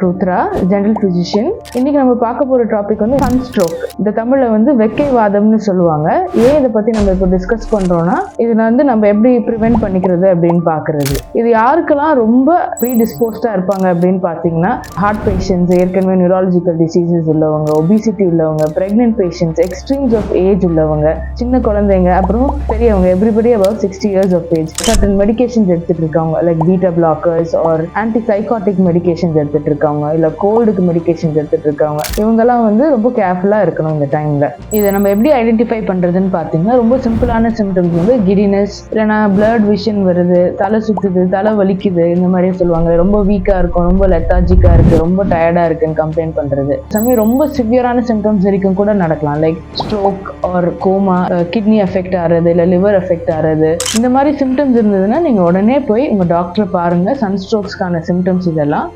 Rudra general physician இன்னைக்கு நம்ம பார்க்க போற டாபிக் வந்து சன் ஸ்ட்ரோக் இந்த தமிழில் வந்து வெக்கைவாதம்னு சொல்லுவாங்க. ஏன் இதை பத்தி நம்ம இப்போ டிஸ்கஸ் பண்றோம்னா இதை வந்து நம்ம எப்படி ப்ரிவென்ட் பண்ணிக்கிறது அப்படின்னு பாக்குறது இது யாருக்கெல்லாம் ரொம்ப ப்ரீடிஸ்போஸ்டாக இருப்பாங்க அப்படின்னு பார்த்தீங்கன்னா ஹார்ட் பேஷண்ட்ஸ் ஏற்கனவே நியூராலஜிக்கல் டிசீசஸ் உள்ளவங்க ஒபிசிட்டி உள்ளவங்க pregnant patients extremes of age உள்ளவங்க சின்ன குழந்தைங்க அப்புறம் பெரியவங்க everybody about sixty years of age certain medications எடுத்துட்டு இருக்காங்க like beta blockers or antipsychotic medications எடுத்துட்டு இருக்காங்க. இல்ல கோல்டுக்கு மெடிகேஷன்ஸ் எடுத்துட்டு இருக்காங்க இவங்கெல்லாம் வந்து ரொம்ப கேர்ஃபுல்லா இருக்கணும் இந்த டைம்ல இதை நம்ம எப்படி ஐடென்டிஃபை பண்றதுன்னு பார்த்தீங்கன்னா ரொம்ப சிம்பிளான சிம்டம்ஸ் வந்து கிடினஸ் இல்லைன்னா பிளட் விஷன் வருது தலை சுத்துது தலை வலிக்குது இந்த மாதிரி சொல்லுவாங்க ரொம்ப வீக்கா இருக்கும் ரொம்ப லெத்தாஜிக்கா இருக்கு ரொம்ப டயர்டா இருக்குன்னு கம்ப்ளைண்ட் பண்றது. சமயம் ரொம்ப சிவியரான சிம்டம்ஸ் வரைக்கும் கூட நடக்கலாம் like stroke or coma kidney effect ஆகிறது இல்லை லிவர் எஃபெக்ட் ஆகிறது இந்த மாதிரி சிம்டம்ஸ் இருந்ததுன்னா நீங்கள் உடனே போய் உங்கள் டாக்டரை பாருங்கள் சன் ஸ்ட்ரோக்ஸ்க்கான சிம்டம்ஸ் இதெல்லாம்.